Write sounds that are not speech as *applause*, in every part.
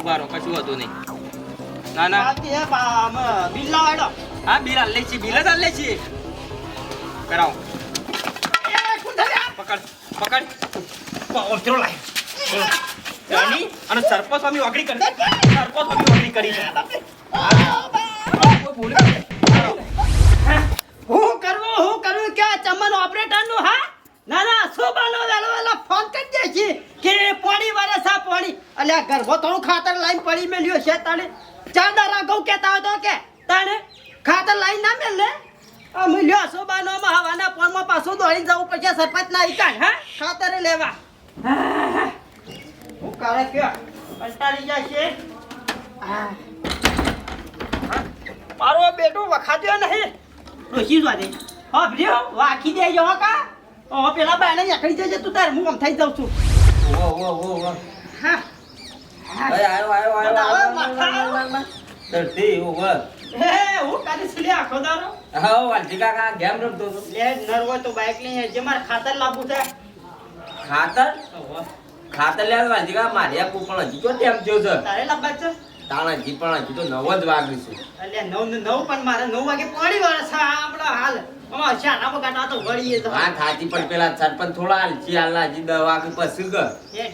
ઉભારો કશું હતું નહીં. ના ના. બિલ લાવાડો હા બિલ હાલ લે છીએ બિલ જ હાલ લે છીએ. કરાવો. પકડ પકડ. ઓતરો લાય રાણી અને સરપો સ્વામી ઓગળી કરી. સરપો સ્વામી ઓગળી કરી છે. હું. કરવું હું કરવું ક્યાં ચમન ઓપરેટરનું હા? ના ના સોબાનો વેલો વેલો ફોન કરી દે છે કે પાણી વારે સા પાણી. અલ્યા ગરબો થોડું ખાતર લાઈન પડી મેલ્યો છે તને ચાંદા રાઘવ કેતા હોય તો કે તને ખાતર લાઈન ના મેલ. ને આ મિલ્યો સોબાનો માં હવાના ફોનમાં પાછું દોડી જવું પડશે સરપંચ ના ઈકાન હા? ખાતર લેવા. હા, હું કાળે કયો કંટાળી હા મારો બેટો વખાદ્યો નહીં. ડોસી જોવા દે હા ભર્યો વાખી દેજો જો કા? ઓ પેલા બાયને નીકળી જજે તું તાર હું આમ થઈ જાઉં છું. ઓ ઓ ઓ ઓ હા. આયો આયો આયો. ધરતી ઓવર હે હું કાલે સુલે આખો દારો હા વાલજી કાકા ગેમ રમતો તો લે નર હોય તો બાઈક લઈ જે મારે ખાતર લાવવું છે. ખાતર? ખાતર લેવા વાલજી કાકા મારે આ પણ હજી તો ટેમ થયો છે? તારે લાવવા છે? તાણા હજી પણ હજી તો નવ જ વાગ્યું છે. એટલે નવ નવ પણ મારે નવ વાગે પાણી વળે છે. આપણા હાલ. અમાર શાના બગાટા તો વળીએ તો. હા થાતી પણ પેલા સરપંચ થોડા હાલજી હાલના હજી દસ વાગે પછી ગ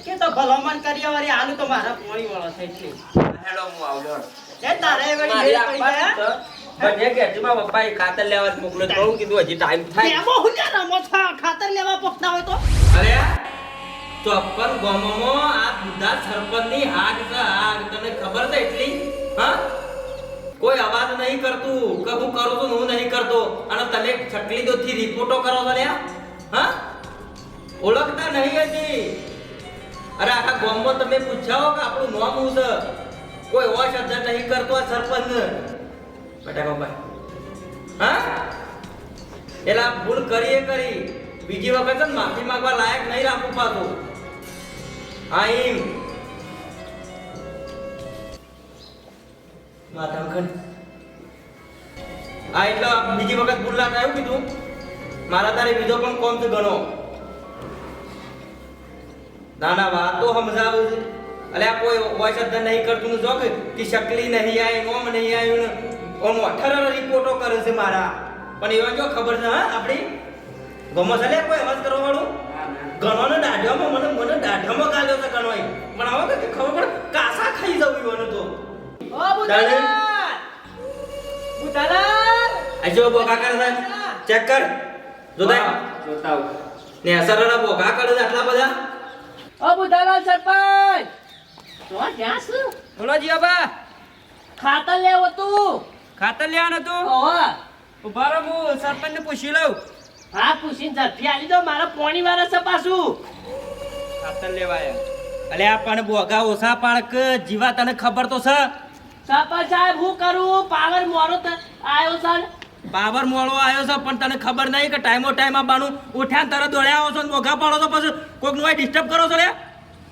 કે તો ભલામણ કરીએ વળી હાલ તો મારા પાણી વાળા થાય છે હેડો હું આવલો એ તારે વળી મારી પડી આપવા જાય તો. બંને કે હજી મારા ખાતર લેવા મોકલો તો કીધું હજી ટાઈમ થાય. એમાં ખાતર લેવા પકતા હોય તો? અરે ચોપન ગામોમાં આ બધા સરપંચની ની છે. હાક તને ખબર છે એટલી? હા? કોઈ અવાજ નહીં કરતું. કે હું કરું છું હું નહીં કરતો. અને તને છકલી દોથી રિપોર્ટો કરો છો હા? ઓળખતા નહીં હતી અરે આખા ગામમાં તમે પૂછાવો કે આપણું નામ હું કોઈ હોય શબ્દ નહીં કરતો આ સરપંચ? બેટા બાબા હા? એટલે આ ભૂલ કરીએ કરી. બીજી વખત માફી માંગવા લાયક નહીં રાખવું પાતું હા, એમ. માથા ખંડ હા, એટલે બીજી વખત ભૂલા થાય કીધું. મારા તારે બીજો પણ કોમ છે ગણો ના ના વાત તો સમજાવું છે. અલે આ કોઈ વોઇસ અધર નહીં કરતું ને જો કે શકલી નહીં આવી ઓમ નહીં આવ્યું ઓમ અઠાર રિપોર્ટો કરે છે મારા. પણ એવા જો ખબર છે, હા, આપણી ગમો છે કોઈ અવાજ કરવા વાળું? ગણો ને દાઢામાં મને મને દાઢામાં ગાલ્યો છે ગણો પણ આવો કે ખબર પડે, કાસા ખાઈ જવું મને તો. ઓ બુધાલાલ બુધાલાલ આ જો બોગા કરે ચેક કર. જોતા જોતા ને અસરના બોગા કરે આટલા બધા? ઓ બુધાલાલ સરપંચ! તો ક્યાં છું? બોલો જીયાબા ખાતર લેવો તું. ખાતર લેવાનું હતું? ઓવા ઊભા રહો હું સરપંચને પૂછી લઉં. હા પૂછીને ઝડપી આલી દો મારા પોણી વાળા છે પાછું. ખાતર લેવાય. અલે આ પણ બોગા ઓછા પાડક જીવા તને ખબર તો છે. સરપંચ સાહેબ હું કરું? પાવર મોડો ત- આયો છે? પાવર મોળો આવ્યો છે પણ તને ખબર નહીં કે ટાઈમો ટાઈમ આવવાનું ઉઠ્યા તરત દોડ્યા આવો છો ને મોઘા પાડો છો પછી કોઈકનું ડિસ્ટર્બ કરો છો લે?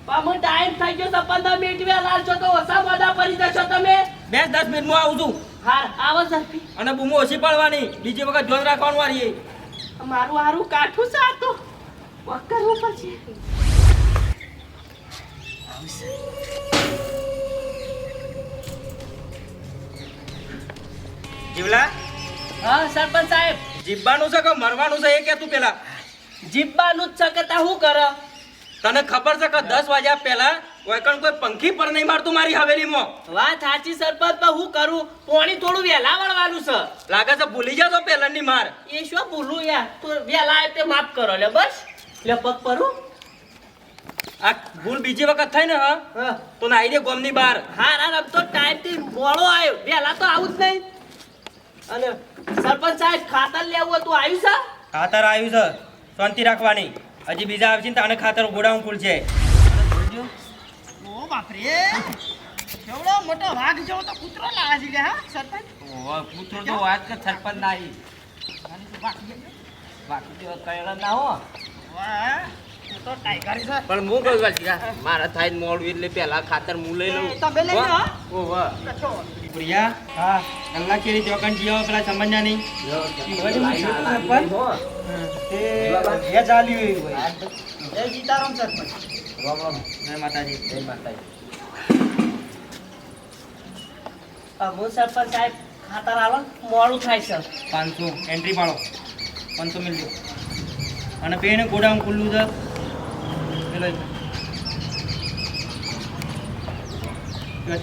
પણ ટાઈમ થઈ ગયો છે પંદર મિનિટ વેલા છો તો ઓછા મોડા પડી જશો તમે. બે દસ મિનિટમાં આવું છું. હાર આવો ઝડપી. અને બૂમો ઓછી પડવાની બીજી વખત જોન રાખવાનું વાળી મારું હારું કાઠું છે આ તો. વક કરવું પડશે. જીવલા? હા સરપંચ સાહેબ. જીવવાનું છે કે મરવાનું છે એ કે તું પેલા? જીબ્બાનું જ તા હું કર? તને ખબર છે કે દસ વાગ્યા પહેલા વૈકણ કોઈ પંખી પર નહીં મારતું મારી હવેલીમાં? વાત સાચી સરપંચ પણ હું કરું? પોણી થોડું વહેલા વળવાનું છે. લાગે છે ભૂલી જાશો પહેલાની માર. એ શું ભૂલું યાર? તું વહેલા આવે તે માફ કરો લે બસ. લે પગ પરું આ ભૂલ બીજી વખત થાય ને હા? હા. તો નાઈ દે ગોમની બહાર. હા ના રમતો ટાઈમથી મોડો આવ્યો વહેલા તો આવું જ નહીં. અને સરપંચ સાહેબ ખાતર લેવું હતું આવ્યું છે? ખાતર આવ્યું છે. શાંતિ રાખવાની. હજી બીજા આવશે ને તાને ખાતર ગોડાઉન ખુલશે. ઓ બાપરે. કેવડો મોટો વાઘ જેવો તો કૂતરો લાગે છે હા સરપંચ? પૂછો તો વાત કે સરપંચ નાઈ. બાકી તો કહેલા ના હો. વાહ. છે પણ હું કહું વાલજી મારા થાય મોડું એટલે પેલા ખાતર હું લઈ લઉં. એ તમે લઈ લો, હા? ઓ વાહ પ્રિયા હા કલાક કેરી ચોકન જીઓ પેલા સમજ્યા નહીં એ ચાલ્યું હોય જય સીતારામ સરપંચ. જય માતાજી. જય માતાજી. હું સરપંચ સાહેબ ખાતર આલો મોડું થાય છે. પાંચસો. એન્ટ્રી પાડો. પાંચસો મિલ અને પેને ગોડાઉન ખુલ્લું છે. પેલો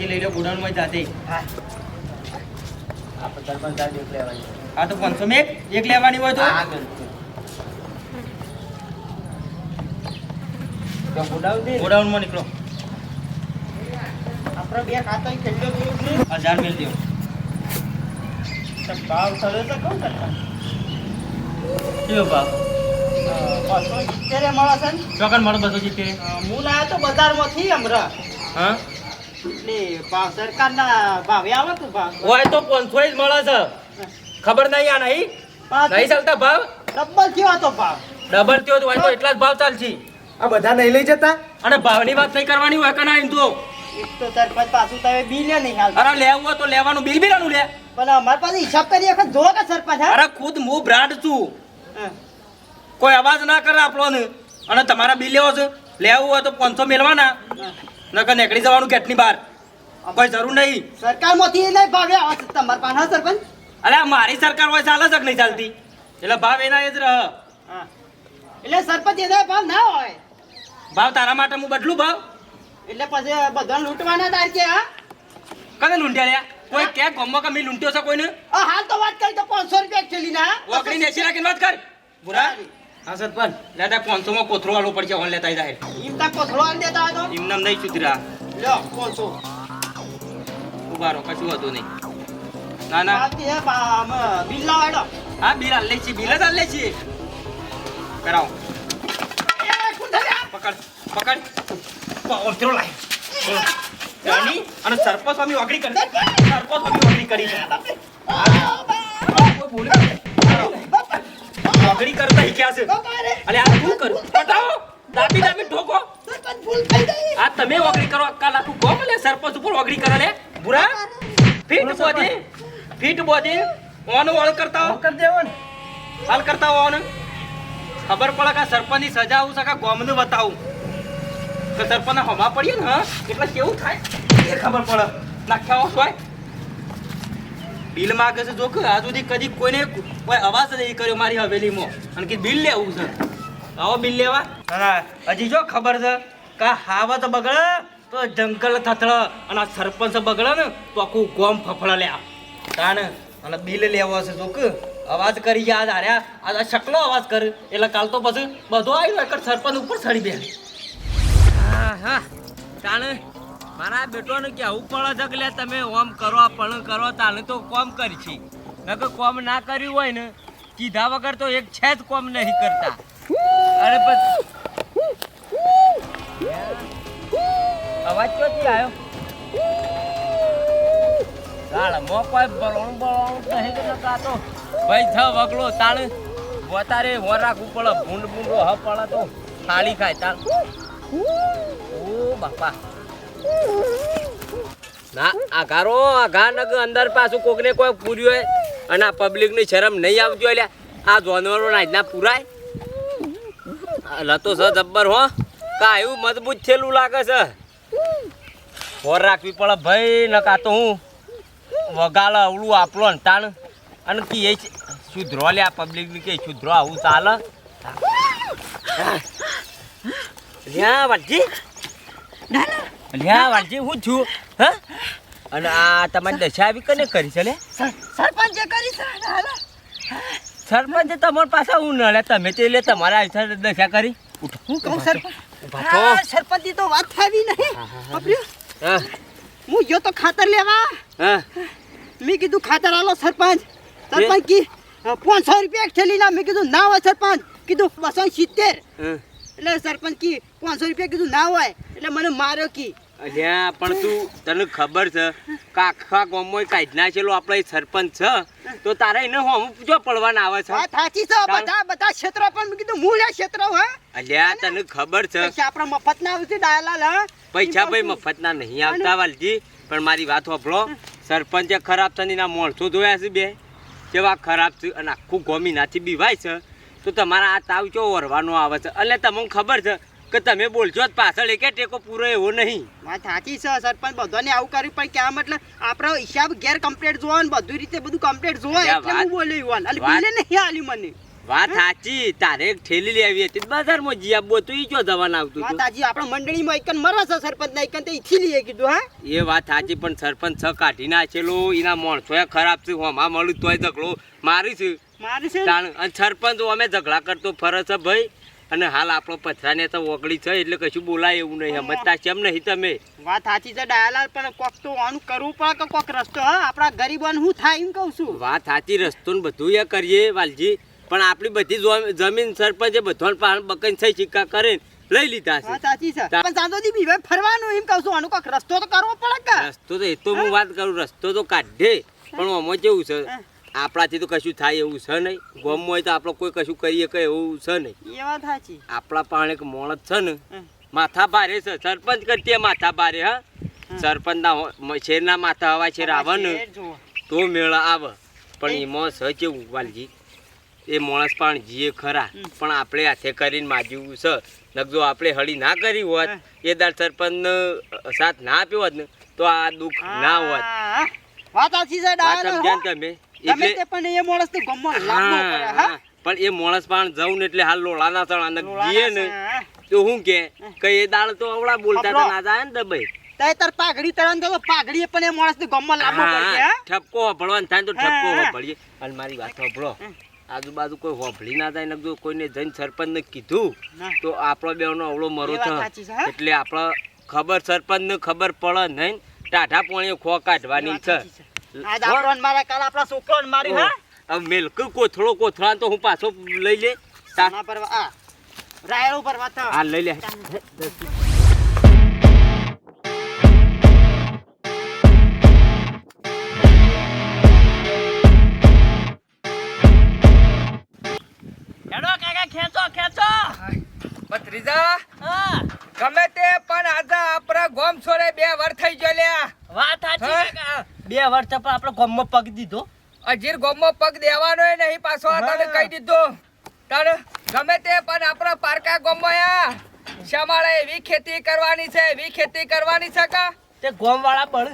લઈ લો ગોડાઉનમાં જાતે. હા. તો પાંચસો મેં એક લેવાની હોય તો? ગોડાઉનમાં નીકળો. આપણે બે ખાતા હજાર દો. ભાવ થયો તો કહું કેવો ભાવ? બસો સિત્તેરે મળે છે? ને ચોકન મારો બસો સિત્તેર હું લાવ્યો તો બજારમાંથી હમણાં હા? ભાવ સરકારના ભાવે આવે તો ભાવ હોય તો પાંચસો જ મળે છે. ખબર નહીં આ નહીં? નહીં ચાલતા ભાવ? ડબલ થયો તો ભાવ. ડબલ થયો હોય તો એટલા જ ભાવ ચાલશે. આ બધા નહીં લઈ જતા? અને ભાવની વાત નહીં કરવાની હોય કે ના તો? એક તો સરપંચ પાછું તમે બિલ નહીં હાલ અરે લેવું હોય તો લેવાનું બિલ બિલાનું લે. પણ અમારી પાસે હિસાબ કરી વખત જો કે સરપંચ અરે ખુદ હું બ્રાન્ડ છું. કોઈ અવાજ ના કરે આપણો ને અને તમારા બિલ લેવો છે લેવું હોય તો પાંચસો મેળવાના. નકર નીકળી જવાનું ગેટની બહાર. કોઈ જરૂર નહીં. સરકારમાંથી એ નહીં ભાવે આવે તમારા પાસે સરપંચ? અરે મારી સરકાર હોય ચાલે છે નહીં ચાલતી? એટલે ભાવ એના એ જ રહ. એટલે સરપંચ એના ભાવ ના હોય. ભાવ તારા માટે હું બદલું ભાવ? એટલે પછી બધા લૂંટવાના તાર કે હા? કને લૂંટ્યા લ્યા કોઈ કે ગમમાં કમી લૂંટ્યો છે કોઈને? હાલ તો વાત કરી તો પાંચસો રૂપિયા થેલી ના ઓકડી નેસી રાખીને વાત કર. બુરા હા સરપંચ. દાદા પાંચસો માં કોથળો વાળો પડશે ઓન લેતા જાહેર એમ તા કોથળો આલ દેતા હોય તો? એમ નામ નહીં સુધરા. લ્યો પાંચસો. ઊભા રહો કશું હતું નહીં. ના ના. બિલ લાવાડો હા બિલ હાલ લે છે બિલ જ હાલ લે છે. કરાવો. પકડ પકડ. કોથરો લાય. અને સરપંચ સ્વામી ઓગળી કરી. સરપંચ. સ્વામી વાગડી કરી ઓગળી કરતા શીખ્યા છે અલે આ શું કરું. પટાવો. દાબી દાબી ઠોકો. સરપંચ ભૂલ થઈ ગઈ. આ તમે ઓગળી કરો કાલ આખું ગોમ લે સરપંચ ઉપર ઓગળી કરે લે. બુરા. ફીટ બોધી. ફીટ બોધી. ઓન ઓળ કરતા હો. કર દેવો ને હાલ કરતા ઓન. ખબર પડે કે સરપંચ સરપંચની સજા આવું સકા ગોમનું બતાવું? કે સરપંચને હમા પડીએ ને હા? એટલે કેવું થાય? એ ખબર પડે. નાખ્યા હોય. બિલ માગે છે જોખ આ સુધી કદી કોઈને કોઈ અવાજ નહીં કર્યો મારી હવેલીમાં અને કે બિલ લેવું છે. આવો બિલ લેવા. ના હજી જો ખબર છે કે હાવત બગડે તો જંગલ થથળ અને સરપંચ બગડે ને તો આખું ગોમ ફફડા લે તાને અને બિલ લેવો છે જોક અવાજ કરી યાદ હાર્યા આ શકલો અવાજ કર. એટલે કાલ તો પછી બધો આવ્યો એક સરપંચ ઉપર ચડી બે હા હા. તાણે મારા બેટોને કહેવું પડે છે કે તમે ઓમ કરો પણ કરો તાને તો કોમ કરશી નકર કોમ ના કર્યું હોય ને, કીધા વગર તો એક છે જ કોમ નહીં કરતા. અરે પછી અવાજ ક્યાંથી આવ્યો? ચાલ મો કોઈ બળોણું બળોણું નહીં કે તો? ભાઈ વગલો, તાણે વતારે હોર રાખવું ભૂંડ ભૂંડો હ પડે તો થાળી ખાય, તાણ. ઓ બાપા. ના આઘારો આઘા નગ અંદર પાછું કોકને કોઈ પૂર્યું હોય અને આ પબ્લિકની શરમ નહીં આવતી હોય. આ જાનવરો ના પૂરાય. લતો સર જબ્બર હો. કા એવું મજબૂત થયેલું લાગે છે. ફોર રાખવી પડે ભાઈ નકા તો હું વગાલ અવળું આપણો ને તાણ. અને કી એ સુધરો લે આ પબ્લિકની કે સુધરો આવું ચાલે. લ્યા વાટજી લ્યા વાલજી હું છું. હ? અને આ તમારી દશા આવી કને કરી છે લે? સરપંચે કરી છે હાલો. સરપંચ તમારી પાસે હું ન લે તમે તે લે તમારા હિસાબે દશા કરી. હું કહું સરપંચ સરપંચની તો વાત થાવી નહીં. બાપલ્યો, હા હું. ગયો તો ખાતર લેવા. હા. મેં કીધું ખાતર આલો સરપંચ. સરપંચ કી પાંચસો રૂપિયા એક થેલી ના મેં કીધું ના હોય સરપંચ. કીધું બસો સિત્તેર. એટલે સરપંચ કી પાંચસો રૂપિયા કીધું ના હોય. એટલે મને માર્યો કી. અલ્યા પણ તું તને ખબર છે કે આખા ગામમાં કાઢી નાખેલો આપણો સરપંચ છે? તો તારે એને હું જો પડવાના આવે છે? વાત સાચી છે બધા બધા ક્ષેત્રો પણ કીધું હું લે ક્ષેત્ર હા અલ્યા તને ખબર છે? પૈસા આપણા મફત ના આવશે ડાયલાલ હા? પૈસા ભાઈ મફતના નહીં આવતા વાલજી. પણ મારી વાત સાંભળો. સરપંચે ખરાબ થઈને ના માણસો જોયા છે બે. કેવા ખરાબ છે અને આખું ગોમી નાથી બીવાય છે. તો તમારા આ તાવ ચો ઓરવાનો આવે છે? એટલે તમને ખબર છે કે તમે બોલશો જ પાછળ એકે ટેકો પૂરો એવો નહીં. વાત સાચી છે સરપંચ બધાને આવું કર્યું પણ ક્યાં મતલબ આપણો હિસાબ ગેર કમ્પ્લીટ જોવો ને બધું રીતે બધું કમ્પ્લીટ જોવો એટલે હું બોલ્યો યુવાન અને વાત- નહીં આલી મને. વાત સાચી તારે એક ઠેલી લેવી હતી બજારમાં જી આપવો તો ઈ જો જવાન આવતું વાત સાચી આપણા મંડળીમાં એકન મરે છે સરપંચ ના એકન તો ઈથી લઈએ કીધું હા? એ વાત સાચી પણ સરપંચ છ કાઢી નાખેલો એના માણસો ખરાબ છે હોમા મળું તોય ઝઘડો મારી છે મારી છે અને સરપંચ અમે ઝઘડા કરતો ફરજ છે ભાઈ. અને હાલ આપણો પથરાને તો ઓગળી છે એટલે કશું બોલાય એવું નહીં. સમજતા કેમ નહીં તમે. વાત સાચી છે ડાયાલાલ પણ કોક તો ઓન કરવું પડે કે કોક રસ્તો હા? આપણા ગરીબોને હું થાય એમ કહું છું. વાત સાચી રસ્તો ને બધું એ કરીએ વાલજી. પણ આપણી બધી જમીન સરપંચે બધો પાણ બકન થઈ સિક્કા કરે લઈ લીધા છે. સાચી છે. પણ સાંજોથી બીવે ફરવાનું એમ કહું છું આનું કોક રસ્તો તો કરવો પડે કે? રસ્તો તો એ તો હું વાત કરું રસ્તો તો કાઢે. પણ આમાં કેવું છે. આપણાથી તો કશું થાય એવું છે નહીં. ગોમ હોય તો આપણે કોઈ કશું કરીએ કે એવું છે નહીં. એ વાત સાચી. આપણા પાસે એક મોણસ છે ને. માથા ભારે છે. સરપંચ કરતી માથા ભારે હા. સરપંચના શેરના માથા હવા શેર આવે ને તો મેળ આવે. પણ એમાં છે કેવું વાલજી એ માણસ પણ જીએ ખરા. પણ આપણે હાથે કરીને માજ્યું છે. નક આપણે હળી ના કરી હોત એ દર સરપંચ સાથ ના આપ્યો હોત ને તો આ દુઃખ ના હોત. વાત સાચી છે વાત સમજ્યા તમે? એટલે તે પણ એ માણસ તો ગમમાં લાવવો પડે હા. પણ એ માણસ પણ જવું ને એટલે હાલ લોળાના તળાના લોલાના જીએ ને. તો હું કે કે એ દાળ તો અવળા બોલતા તો ના જાય ને દબાઈ તાય તાર પાઘડી તળન તો પાઘડી પણ એ માણસ ગમમાં લાવવો પડશે હા? ઠપકો ભળવાન થાય ને તો ઠપકો હા. અને મારી વાત સાંભળો આજુબાજુ કોઈ હોભળી ના જાય ને કોઈને જઈને સરપંચને કીધું તો આપણો બેનો અવળો મરો છે? એટલે આપણે ખબર સરપંચને ખબર પડે નહીં ટાઢા પોણીએ ખો કાઢવાની છે. આજ આપણો મારા કાલ આપણા છોકરો ને મારી હા? હવે મિલ્ક કોથળો કોથળા તો હું પાછો લઈ લે. સાના પર આ. રાયડો ઉપર વાત હા લઈ લે. હેડો કાકા ખેંચો ખેંચો. ભત્રીજા હા. ગમે તે પણ આજે આપણા ગોમ છોડે બે વર થઈ ગયો લ્યા. વાત સાચી? કાકા. બે વર્ષ પણ આપણે ગોમમાં પગ દીધો. અજીર ગોમમાં પગ દેવાનો નહીં પાછો તને કહી દીધું. તને ગમે તે પણ આપણા પારકા ગોમમાં શમાળે એવી ખેતી કરવાની છે એવી ખેતી કરવાની છે કા? તે ગોમ વાળા બળ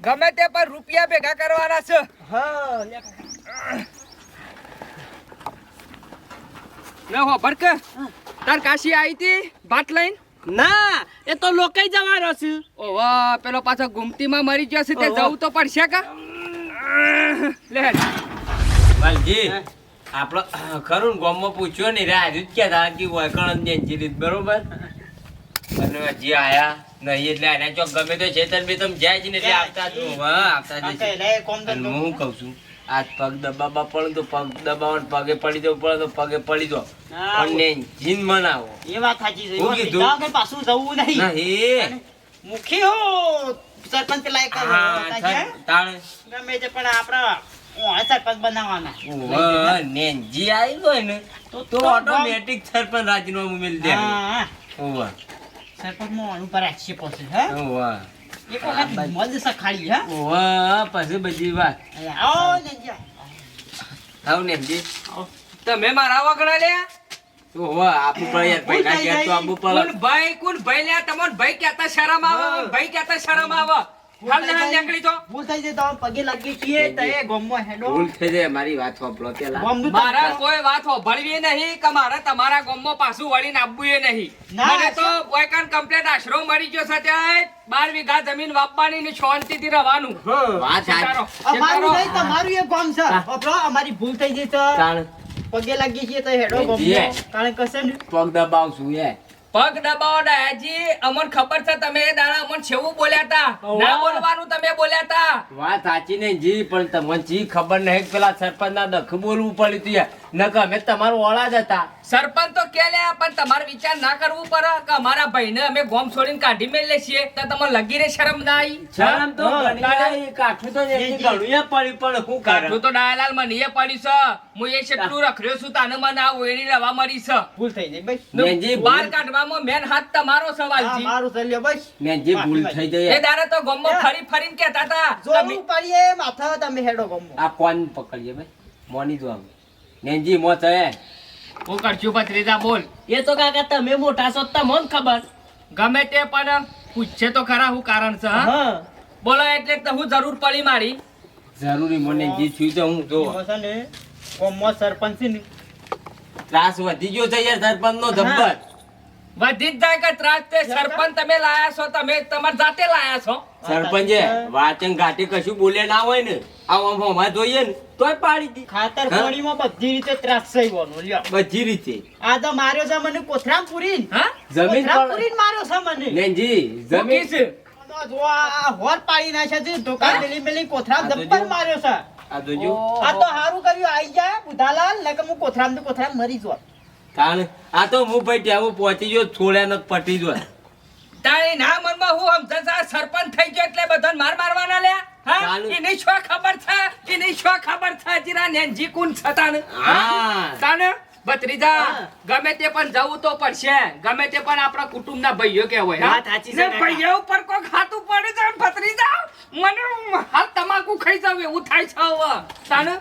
ગમે તે પણ રૂપિયા ભેગા કરવાના છે. હા લે. હો ભરકે તાર કાશી આવી હતી ભાત લઈને? ના એ તો લોકાઈ જવાનો છે. ઓવા પેલો પાછો ગુમતીમાં મરી ગયો છે તે જવું તો પડશે કા? લે. વાલજી આપણો ખરું ગામમાં પૂછ્યો ને રે આજુ જ કહેતા કે વળકણ ને જીરીત બરોબર? અને હજી આયા નહીં એટલે આને ચોક ગમે તો છેતર બી તમે જાય છે ને એટલે આવતા જ રહો. હા આવતા જ છે. હું કહું છું આજ પગ દબાવવા પડે તો પગ દબાવો ને પગે પડી જવું પડે તો પગે પડી હા, પણ જીન મનાવો એ વાત સાચી છે. હું કીધું? પાછું જવું નહીં. નહીં મુખી હો સરપંચ પેલા એક હા તાણે. ગમે તે પણ આપણા સરપંચ બનાવવાના. ઓવે, નેંજી આવી ગયો ને તો- ઓટોમેટિક સરપંચ રાજીનામું મિલ દે સરપંચમાં ઉપર રાખશે પછી હા? પછી બધી વાત. આવો ને. તમે મારા વગડા આપવું પડે યાર પૈસા ઘેર તો આપવું ભાઈ કોણ ભાઈ તમને ભાઈ કહેતા શરમ આવે. ભાઈ કહેતા શરમ આવે. હાલ ને હાલ નીકળી જો ભૂલ થઈ જાય તો પગે લાગી છીએ તો એ હેડો. ભૂલ થઈ જાય મારી વાત સાંભળો પેલા. મારા કોઈ વાત હોભળવી નહીં કે મારે તમારા ગામમાં પાછું વળીને આપવું એ નહીં. મને તો કોઈકન કમ્પ્લેટ આશરો મળી ગયો છે બાર વીઘા જમીન વાપવાની ને શાંતિથી રહેવાનું. વાત અમારું નહીં તમારું એ ગોમ છે. અમારી ભૂલ થઈ જઈ તો પગે લાગી છીએ તો હેડો. જીએ. કારણ કે છે ને પગ દબાવશું એ. પગ દબાવો ડાયાજી અમન ખબર છે તમે એ દાડા અમન છેવું બોલ્યા તા? ના બોલવાનું તમે બોલ્યા તા? વાત સાચી ને જી પણ તમને જી ખબર નહીં. પેલા સરપંચ ના દખ બોલવું પડ્યું તું યાર. અમે તમારું ઓળા જ હતા. સરપંચ તો કે લ્યા પણ તમારે વિચાર ના કરવું પડે કે અમારા ભાઈને અમે ગોમ છોડીને કાઢી મેલે છીએ. તો તમને લગી રે શરમ ના આવી શરમ તો હા, કાઠું તો ઘણું પડ્યું પણ શું કરે? કાઠું તો ડાયાલાલ મને એ પડ્યું છે. હું એ શેટલું રખડ્યો છું તાને મને આ ઓયડી રવા મળી છે. ભૂલ થઈ ગઈ ભાઈ બાર કાઢવામાં મેન હાથ તમારો સવાલ છે મારું ચાલ્યો બસ. નેજી ભૂલ થઈ એ દારા તો ગોમમાં ફરી ફરીને કહેતા હતા તમે- પડીએ માથા તમે હેડો ગોમમાં. આ કોન પકડીએ ભાઈ? મોની જો આવે નેનજી મો છે? હું કરશું ભત્રીજા બોલ. એ તો કાકા તમે મોટા છો તમને ખબર. ગમે તે પણ પૂછે તો ખરા હું કારણ છે હા? બોલો એટલે તો હું જરૂર પડી મારી. જરૂરી મને જે થયું તો હું જો. ને ગામમાં સરપંચ છે ને ત્રાસ વધી ગયો છે યાર સરપંચ નો જબ્બર. વધી જ જાય કે ત્રાસ તે સરપંચ તમે લાયા છો તમે તમારી જાતે લાયા છો. સરપંચે વાચન ઘાટી કશું બોલે ના હોય ને આમ આમ જોઈએ ને તોય પાડી દી. ખાતર પાણીમાં બધી રીતે ત્રાસ થઈવાનો લ્યો. બધી રીતે. આ તો માર્યો છે મને કોથરામ પૂરીને હા? જમીન કોથરામ માર્યો છે મને. નેનજી જમીન કીધું? તો જો આ હોર પાડી નાખ્યા છે ધોકા મેલી મેલી કોથરામ જો. માર્યો છે. આ તો જો. આ તો હારું કર્યું આઈ જાય બુધાલાલ નકર હું કોથરામ તો કોથરામ મરી જોત કારણ આ તો હું ભાઈ ત્યાં પહોંચી ગયો છોડ્યા ન પટી જો તારી ના મનમાં હું સમજે છે સરપંચ થઈ ગયો એટલે બધાને માર મારવાના લ્યા? હા? એની શું ખબર છે? એની શું ખબર છે? જીરા નેનજી કોણ છે હા? તાને? ભત્રીજા ગમે તે પણ જવું તો પડશે. ગમે તે પણ આપણા કુટુંબના ભાઈઓ કહેવાય હા? વાત સાચી છે ભાઈઓ ઉપર કોક હાથું પડે ને ભત્રીજા મને હાલ તમાકુ ખાઈ જાવ એવું થાય છે હવે. તાને?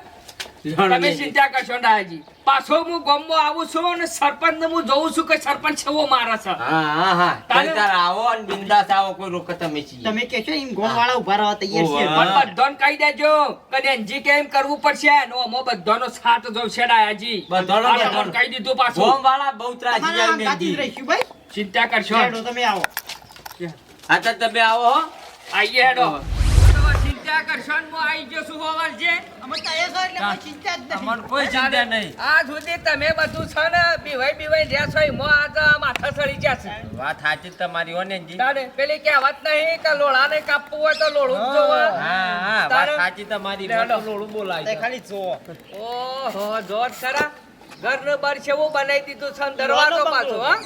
તમે ચિંતા કરશો ડાયાજી પાછો હું ગામમાં આવું છું અને સરપંચને હું જોઉં છું કે સરપંચ છેવો મારે છે. હા હા હા. તમે તાર આવો અને બિંદાસ આવો કોઈ રોક તમે છીએ. તમે કહેશો એમ ગોળ વાળા ઊભા રહેવા તૈયાર છે પણ બધાને કહી દેજો કે નેનજી કેમ કરવું પડશે. નો અમો બધાનો સાથ જોશે ડાયાજી બધાનો, આ બધાનો. કહી દીધું પાછું. ગોમ વાળા બહુ ત્રાસી જાય ગાદી જ રહીશું ભાઈ. ચિંતા કરશો. હેડો તમે આવો. હા તો તમે આવો હો. આઈએ હેડો. ચિંતા કરશો ને હું આઈ ગયો છું હોવલ જે અમે તૈયાર છો એટલે ચિંતા જ નથી તમારે કોઈ ચિંતા નહીં. આ સુધી તમે બધું છે ને બીવાઈ બીવાઈ રહ્યા છો એમાં આજ માથા સડી ગયા વાત સાચી તમારી હો નેનજી. તારે પેલી કહેવત નહીં કે લોળાને કાપવું હોય તો લોળું જ જોવે. હા હા વાત તારે- સાચી તમારી લેડો. બોલાય ખાલી જો ઓહો જોત ખરા. ઘરનું બાર છેવું બનાવી દીધું છે દરવાજો પાછો હા?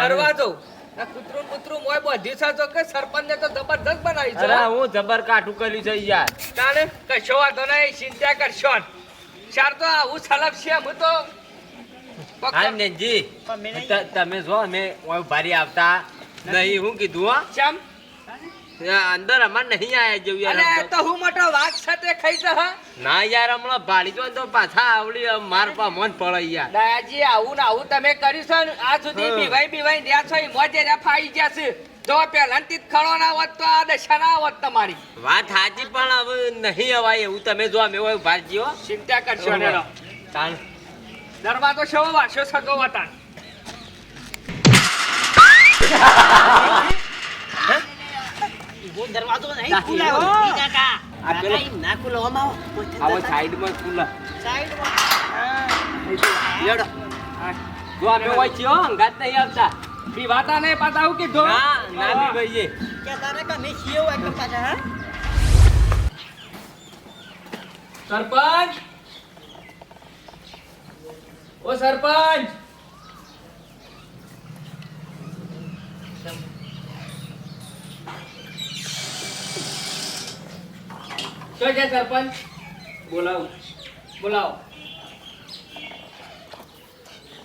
દરવાજો. આ કૂતરું કૂતરું મોય બધી છે કે સરપંચ ને તો જબરદસ્ત બનાવી છે. અરે હું જબર કાઠું કર્યું છે યાર. તાને કશો વાંધો નહીં ચિંતા કરશો. ચાર તો આવું છે હું તો હા નેનજી. તમે જો અમે ભારી આવતા. નહીં હું કીધું હો. ચમ? અંદર અમાર નહીં આયા જેવું યાર અરે તો. હું મોટો વાઘ સાથે ખાઈ છે હા? ના યાર હમણાં ભાડી જો તો પાછા આવડી માર પા મન પડે યાર. દયાજી આવું ને આવું તમે કર્યું છે ને આ સુધી બીવાઈ બીવાઈ રહ્યા છો મોજે જે ફાઈ ગયા છે. જો પહેલાંથી ખડો ના હોત તો આ દશા ના હોત તમારી. વાત સાચી પણ હવે નહીં અવાય એવું તમે જો અમે હોય ભાજી હો ચિંતા કરશો ને. તાણ દરવાજો શેવો વાંચો સગો વતાન. વો *laughs* દરવાજો નહીં ના, ખુલે એવું. હો ઈ કાકા આ પેલો- ના ખુલો આમ આવો કોઈ ઠંડા સાઈડમાં ખુલ્લા લેડો જો અમે ઓય છીએ હો નહીં આવતા. બીવાતા નહીં પાછા આવું કીધું ના ના બી ભાઈએ કે તારે કે મેં છીએ હોય પાછા હા? સરપંચ. ઓ સરપંચ. શું છે સરપંચ. બોલાવો. બોલાવો.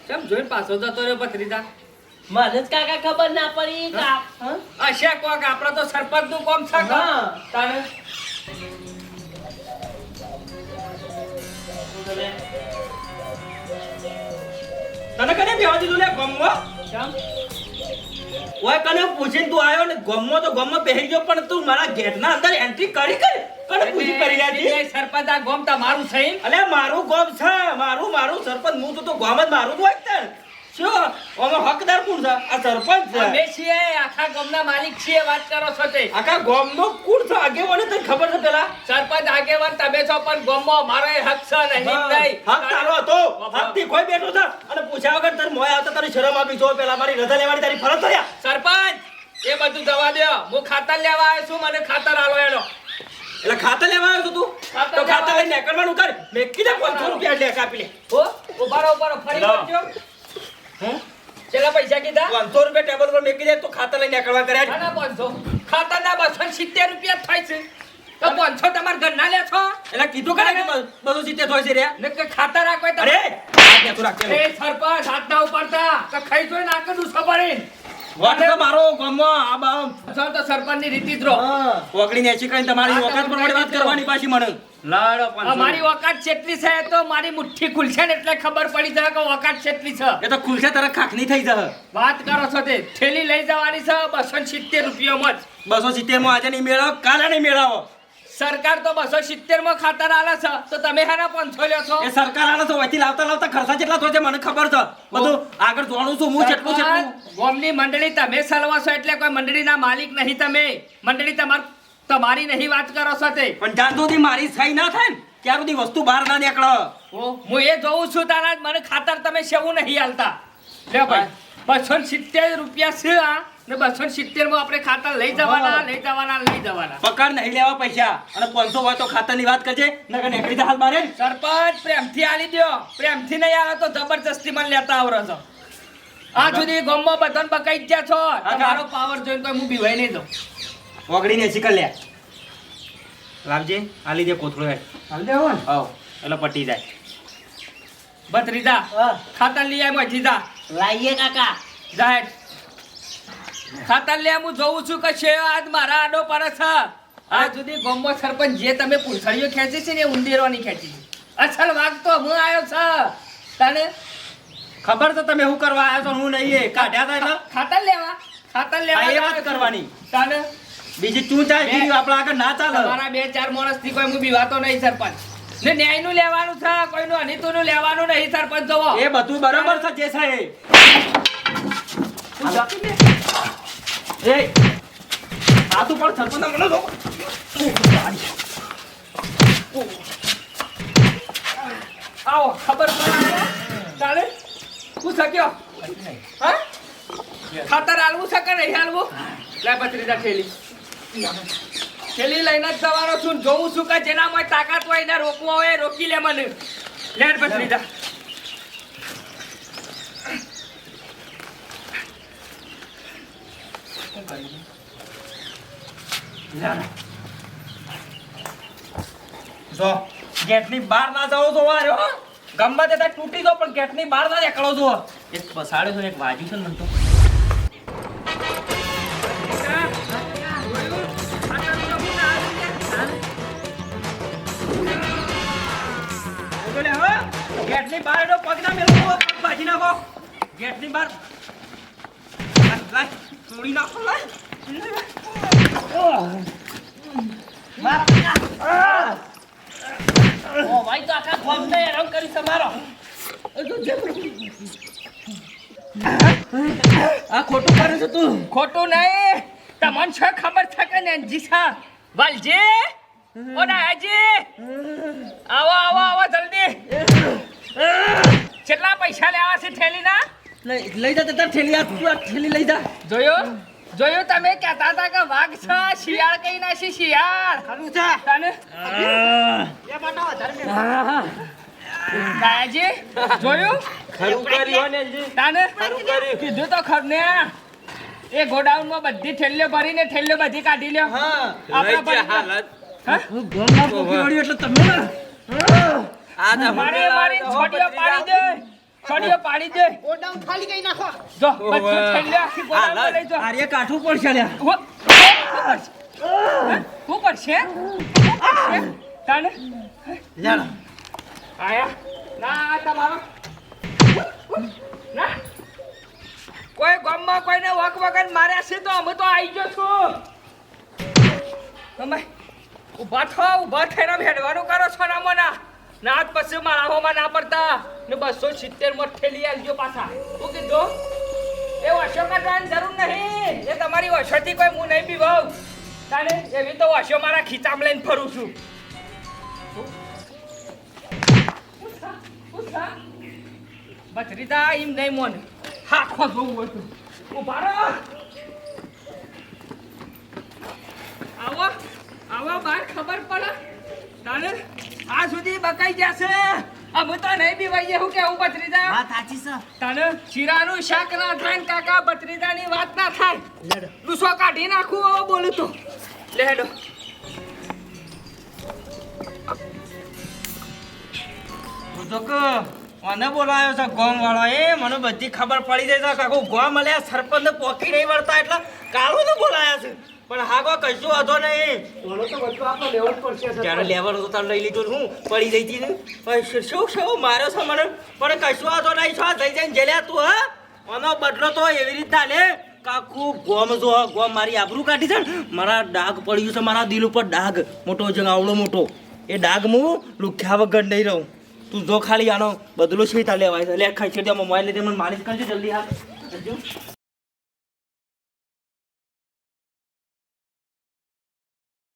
કેમ જોઈને પાછો જતો રહ્યો પથરીતા મને જ કાકા ખબર ના પડી કે આપ- હં? હશે કોક? આપડે તો સરપંચનું કોમ છે હા. તારે? તને કને બેવા દીધું લે કોમ કેમ? ઓય કને પૂછીને તું આવ્યો ને ગમમાં તો ગમમાં પહેરી ગયો પણ તું મારા ગેટના અંદર એન્ટ્રી કરી કરી. કને પૂછી કરી એટલે સરપંચ આ ગોમ તમારું છે અલે મારું ગોમ છે મારું મારું સરપંચ હું તો ગોમ જ મારું જ હોય ને. શું? આમાં હકદાર કોણ છે? આ સરપંચ અમે છીએ આખા ગામના માલિક છીએ વાત કરો છો તે. આખા ગોમનો કોણ છે? આગેવાને તને ખબર છે પેલા? સરપંચ આગેવાન તમે છો પણ ગામમાં મારો હક છે નહીં નહીં. હક તારો હતો. હકથી કોઈ બેઠો છે. અને પૂછ્યા વગર તારે મોય આવતા તારી શરમ આપી. જો પેલા મારી રજા લેવાની તારી ફરજ થયા સરપંચ એ બધું જવા દો હું ખાતર લેવા આવ્યો છું મને ખાતર આલો એનો. એટલે ખાતર લેવા આવ્યો તું? તો ખાતર લઈને નીકળવાનું કર. મેં કીધા પાંચસો રૂપિયા લે કાપી લે ઓ ઉભારો ઉભારો ફરી બોલજો પૈસા કીધા? પાંચસો રૂપિયા ટેબલ પર મેકી દે તો ખાતર લઈને નીકળવા કર્યા ના ના પાંચસો. ખાતા ના બસો સિત્તેર રૂપિયા થાય છે. તો પાંચસો તમારા ઘરના લે છો? એટલે કીધું કરે કે બધું સીતે થાય છે રે? ને આ કોઈ અરે એ સરપંચ હાથ ના ઉપાડતા તો ખાઈ જોઈ નાખે દુસો પડીને વોટ મારો ગામમાં આ બામ સર તો સરપંચની રીતિ જ રહો. ઓગળી એસી કરીને તમારી આ પ્રમાણે વાત કરવાની પાછી મને. લાડો અમારી વકાત જેટલી છે તો મારી મુઠ્ઠી ખુલશે ને એટલે ખબર પડી જાય કે વકાત જેટલી છે. એ તો ખુલશે તારે ખાખની થઈ જશે. વાત કરો છો તે. થેલી લઈ જવાની છે બસો સિત્તેર રૂપિયામાં જ. બસો સિત્તેરમાં આજે નહીં મેળવો કાલે નહીં મેળવો. સરકાર તો બસો સિત્તેરમાં ખાતર આલે છે. તો તમે હાના પાંચસો લ્યો છો? એ સરકાર આલે છે વહીથી લાવતા લાવતા ખર્ચા કેટલા થશે મને ખબર છે. બધું આગળ જોણું છું હું જેટલું જેટલું ગોમની મંડળી તમે સલવા છો એટલે કોઈ મંડળીના માલિક નહીં તમે. મંડળી તમાર તમારી નહીં વાત કરો છો તે. પણ જ્યાં સુધી મારી સહી ના થાય ને ત્યાં સુધી વસ્તુ બહાર ના નીકળે. હું એ જોઉં છું તારા મને ખાતર તમે સેવું નહીં હાલતા લે ભાઈ બસો સિત્તેર રૂપિયા છે આ. ને બસો સિત્તેરમાં આપણે ખાતા લઈ જવાના લઈ જવાના લઈ જવાના. પકડ નહીં લેવા પૈસા. અને પાંચસો હોય તો ખાતરની વાત કરજે નકર નીકળી હાલ મારે. સરપંચ પ્રેમથી આલી દ્યો. પ્રેમથી નહીં આવે તો જબરજસ્તી મને લેતા આવરો છો. આ સુધી ગામમાં બધાને બકાઈ ગયા છો. તમારો પાવર જોઈને તો હું બીવાઈ નહીં દઉં ઓગળીને એસી કર લે. લાવજે આ લીધે કોથળો હે હવ એટલે પટી જાય. બત રીધા. ખાતર લઈ આય મજીદા લાઈએ કાકા. જાહેર ખાતર લે હું જોઉં છું કે છે આજ મારા આડો પર છે. આ સુધી ગોમ્બો સરપંચ જે તમે પૂછડીઓ ખેંચી છે ને ઉંદેરોની ખેંચી અસલ વાગ તો હું આવ્યો છે. તને ખબર તો તમે શું કરવા આવ્યો છો હું નહીં કાઢ્યા હતા એટલે ખાતર લેવા ખાતર લેવા એ વાત કરવાની. તને બીજી તું ચાલ બીજી આપણા આગળ ના ચાલે. મારા બે ચાર માણસથી કોઈ હું બીવાતો નહીં સરપંચ. ને ન્યાયનું લેવાનું છે કોઈનું અનિતુનું લેવાનું નહીં સરપંચ જોવો એ બધું બરાબર છે જે છે એ. એ આ તું પણ સરપંચ મને જો આવો, ખબર પડે ચાલે હું શક્યો? હા? ખાતર હાલવું છે નહીં હાલવું? લે બત્રીજા ઠેલી થેલી. લઈને જ જવાનો છું જોઉં છું કે જેનામાં તાકાત હોય એને રોકવો હોય, રોકી લે મને. લે બત્રીજા જો, ગેટની બહાર ના જાઓ તો વાર્યો. ગમે તે તૂટી દો પણ ગેટની બહાર ના નીકળો છો એક પસાડ્યો એક વાજ્યું છે ગેટની બહાર પગ ના મેલો પગ ભાજી ગેટની બહાર. તોડી નાખો લાય. ઓ ભાઈ તો આખા ગામને હેરાન કરી તમારો આ ખોટું કરે છે તું? ખોટું નહીં. તમને છે ખબર છે કે ને જીસા વાલજે? ઓ નાજી આવો આવો આવો જલ્દી. કેટલા પૈસા લેવા છે થેલીના? લઈ લઈ જા તાર ઠેલી આ તું આ લઈ જા. જોયો? જોયું તમે? કહેતા હતા કે વાઘ છે શિયાળ કઈ નાસી શિયાળ. ખરું છે? તને? એ બટા વધારે મેં જોયું? ખરું કર્યું ને જી તાને? ખરું કર્યું. કીધું તો ખર ને. એ ગોડાઉનમાં બધી થેલીઓ ભરીને થેલીઓ બધી કાઢી લ્યો. હા. આપણા પર હાલત. હા? ગોળના પોકી વળ્યું એટલે તમે? આ તો મારે મારી છોડીઓ પાડી દે. છોડીઓ પાડી દે. ગોડાઉન ખાલી કરી નાખો. જો બધું થેલીઓ આખી ગોડાઉનમાં લઈ જાઓ. આર્ય કાઠું પડશે લ્યા. હું પડશે તાને લ્યા આયા. ના તમારો. ના. કોઈ ગામમાં કોઈને વક વગર માર્યા છે તો અમે તો આવી ગયો છું. તમે ઊભા થો ઊભા થઈને ભેડવાનું કરો છો ના મોના ના પછી મારા આવવામાં ના પડતા. ને બસો સિત્તેરમાં ઠેલી આવજો પાછા. શું કીધું, એ વશો કાઢવાની જરૂર નહીં. એ તમારી વશોથી કોઈ હું નહીં પીવાઉં. તાને એવી તો વશો મારા ખીચામ લઈને ફરું છું. બચરીતા એમ નહીં મોન. હાખો જોવું હતું ઊભા રહો. આવો આવો બાર ખબર પડે. આ સુધી બકાઈ જશે. અમે તો નહીં બી વઈએ હું કેવું બત્રીદા વાત સાચી છે. તને શીરાનું શાક ના થાય કાકા બત્રીદાની વાત ના થાય. ડૂસો કાઢી નાખું આવો બોલું તો. લેડો. હેડો મને બોલાયો છે ગોમ વાળો એ મને બધી ખબર પડી જાય છે. કાકુ ગોમ મળ્યા સરપંચ પોકી નહીં વળતા એટલે કાળું ને બોલાયા છે. પણ હા કોઈ કશું હતો નહીં. બોલો તો બધું આપણે લેવું જ પડશે. ત્યારે લેવાનું તો તારે લઈ લીધું હું પડી જઈ હતી ને શું- શું મારો છે મને? પણ કશું હતો નહીં છો જઈ જઈને જેલ્યા તું હા. આનો બદલો તો એવી રીતના લે. કાકુ ગોમ જો ગોમ મારી આબરૂ કાઢી છે ને મારા ડાઘ પડ્યું છે મારા દિલ ઉપર ડાઘ. મોટો છે આવડો મોટો. એ ડાઘ હું લુખ્યા વગર નહીં રહું. તું જો ખાલી આનો બદલો છે લેવાય છે. લે ખાઈ છે મોબાઈલ લીધે મને માલિશ કરજો જલ્દી હા.